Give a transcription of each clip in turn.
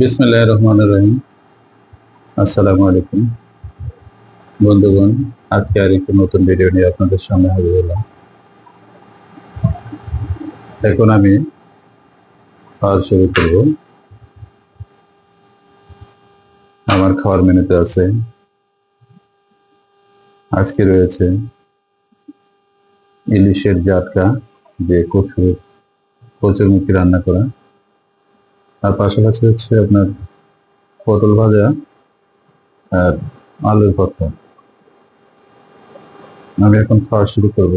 বিসমিল্লাহ রহমান রহিম। আসসালামু আলাইকুম। বন্ধুগণ, আজকে আর একটু নতুন ভিডিও নিয়ে আপনাদের সামনে হাজির হলাম। এখন আমি খাওয়ার শুরু করব। আমার খাওয়ার মেনুতে আছে। আজকে রয়েছে ইলিশের জাটকা যে কচুর কচুরমুখী রান্না করা। আর পাশাপাশি হচ্ছে আপনার পটল ভাজা আর আলুর ভর্তা। আমি এখন খাওয়া শুরু করব।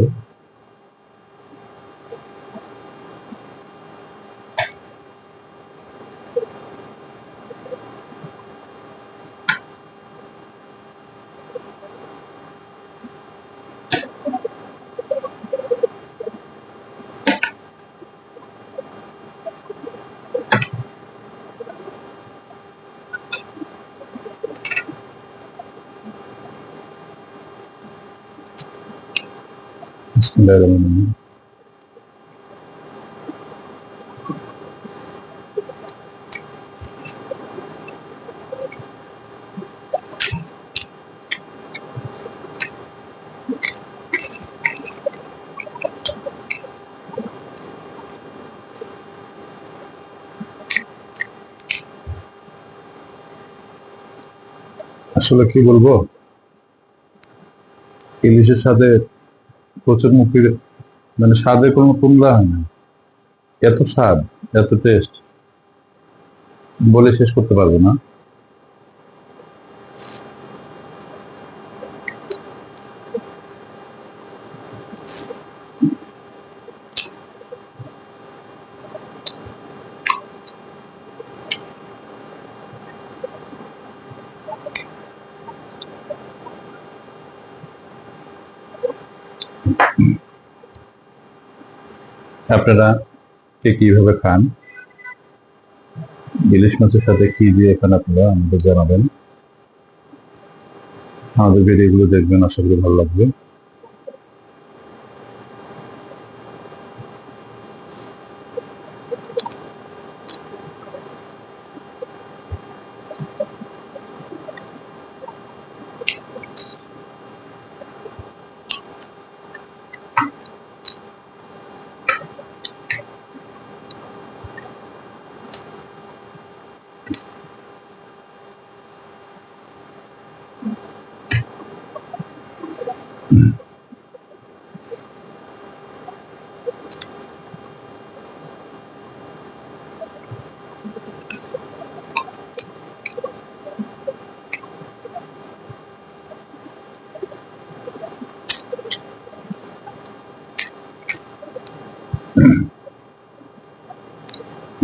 বিসমিল্লাহির রহমানির রহিম। আসলে কি বলব ইলিশের সাথে প্রচুর মুখির মানে স্বাদের কোনো তুলনা হয় না। এত স্বাদ, এত টেস্ট বলে শেষ করতে পারব না। আপনারা কে কীভাবে খান? ইলিশ মাছের সাথে কি দিয়ে খান আপনারা? আমাদের জানাবেন। আমাদের ভিডিওগুলো দেখবেন, আশা করি ভালো লাগবে।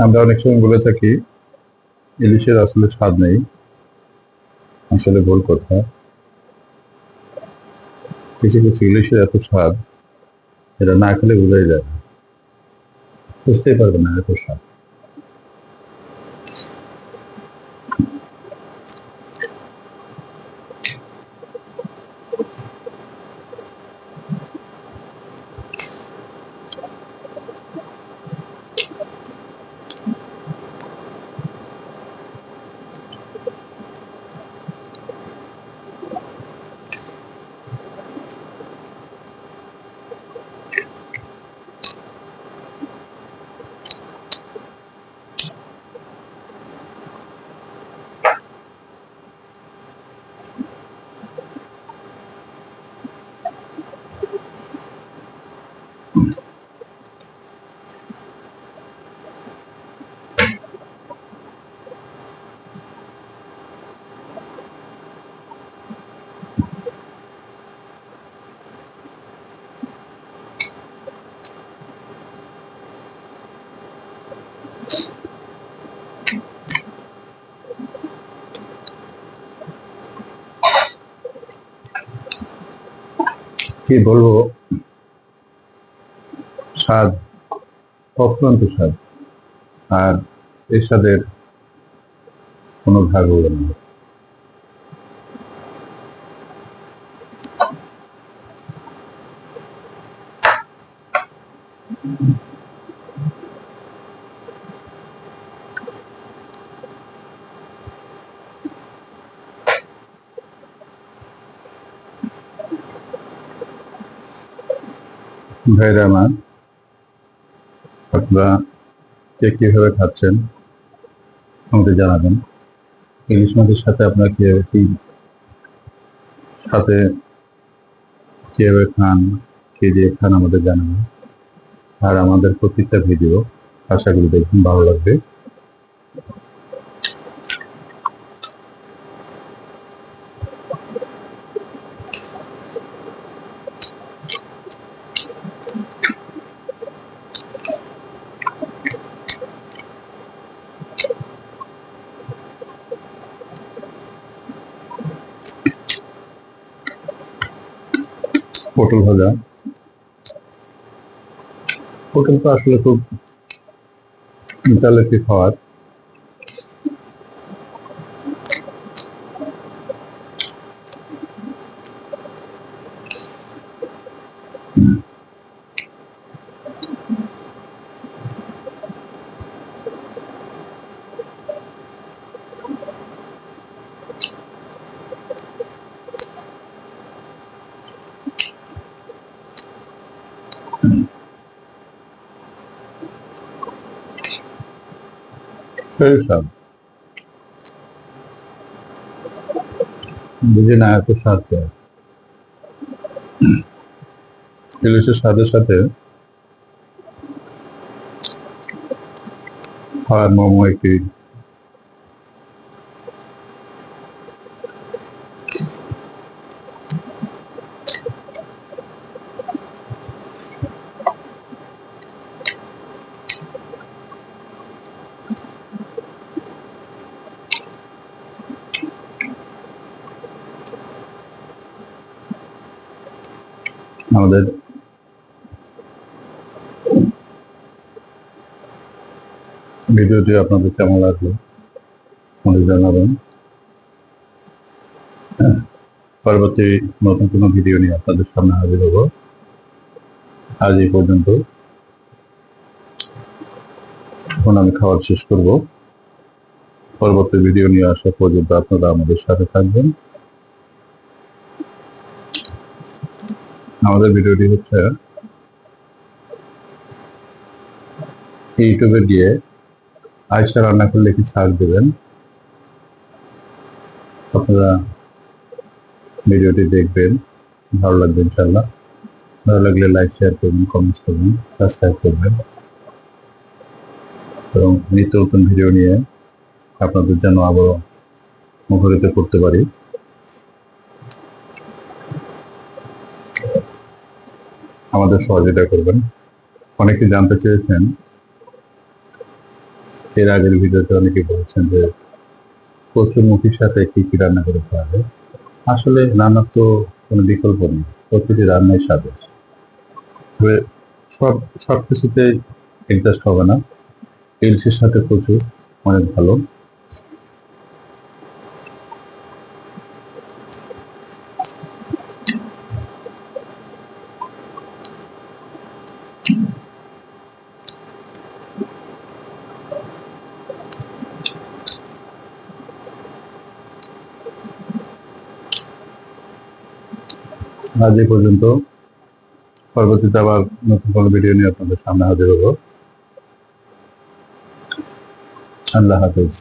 আমরা অনেক সময় বলে থাকি, ইলিশের আসলে স্বাদ নেই। আসলে ভুল কথা। কিছু কিছু ইলিশের এত স্বাদ, এটা না খেলে বোঝাই যায় বুঝতেই পারবে না এত স্বাদ। কি বলব? স্বাদ অক্লান্ত স্বাদ। আর এর স্বাদের কোনো ভাগ হলো না। ভাইরা আমার, আপনারা কে কীভাবে খাচ্ছেন আমাদের জানাবেন। ইলিশ মাছের সাথে আপনার কীভাবে কি সাথে কীভাবে খান, কে দিয়ে খান আমাদের জানাবেন। আর আমাদের প্রত্যেকটা ভিডিও আশা করি দেখুন ভালো লাগবে। পটল ভাজা। পটল তো আসলে খুব মিতালেসি খাওয়ার। সেই স্বাদ বুঝি না এত ইলিশের স্বাদের সাথে আর মোমো একটি আমাদের ভিডিওটি আপনাদের কেমন লাগল আমাদের জানাবেন। হ্যাঁ, পরবর্তী নতুন কোনো ভিডিও নিয়ে আপনাদের সামনে হাজির হব। আজ এই পর্যন্ত। এখন আমি খাওয়ার শেষ করব। পরবর্তী ভিডিও নিয়ে আসা পর্যন্ত আপনারা আমাদের সাথে থাকবেন। আমাদের ভিডিওটি হচ্ছে ইউটিউবে গিয়ে আয়সা রান্না করলে কি সার্চ দেবেন? আপনারা ভিডিওটি দেখবেন। ভালো লাগবে ইনশাল্লাহ ভালো লাগলে লাইক শেয়ার করবেন কমেন্টস করবেন সাবস্ক্রাইব করবেন। এবং নিত্য নতুন ভিডিও নিয়ে আপনাদের যেন আবার মুখরিত করতে পারি। আমাদের সহযোগিতা করবেন। অনেকে জানতে চেয়েছেন, এর আগের ভিডিওতে অনেকে বলেছেন যে কচুরমুখির সাথে কি কি রান্না করে খাওয়া যায়। আসলে রান্নার তো কোনো বিকল্প নেই, প্রতিটি রান্নাই স্বাদের। সব সব কিছুতে অ্যাডজাস্ট হবে না। ইলিশের সাথে প্রচুর অনেক ভালো। আজ এই পর্যন্ত। পরবর্তীতে আবার নতুন কোনো ভিডিও নিয়ে আপনাদের সামনে হাজির হব। আল্লাহ হাফিজ।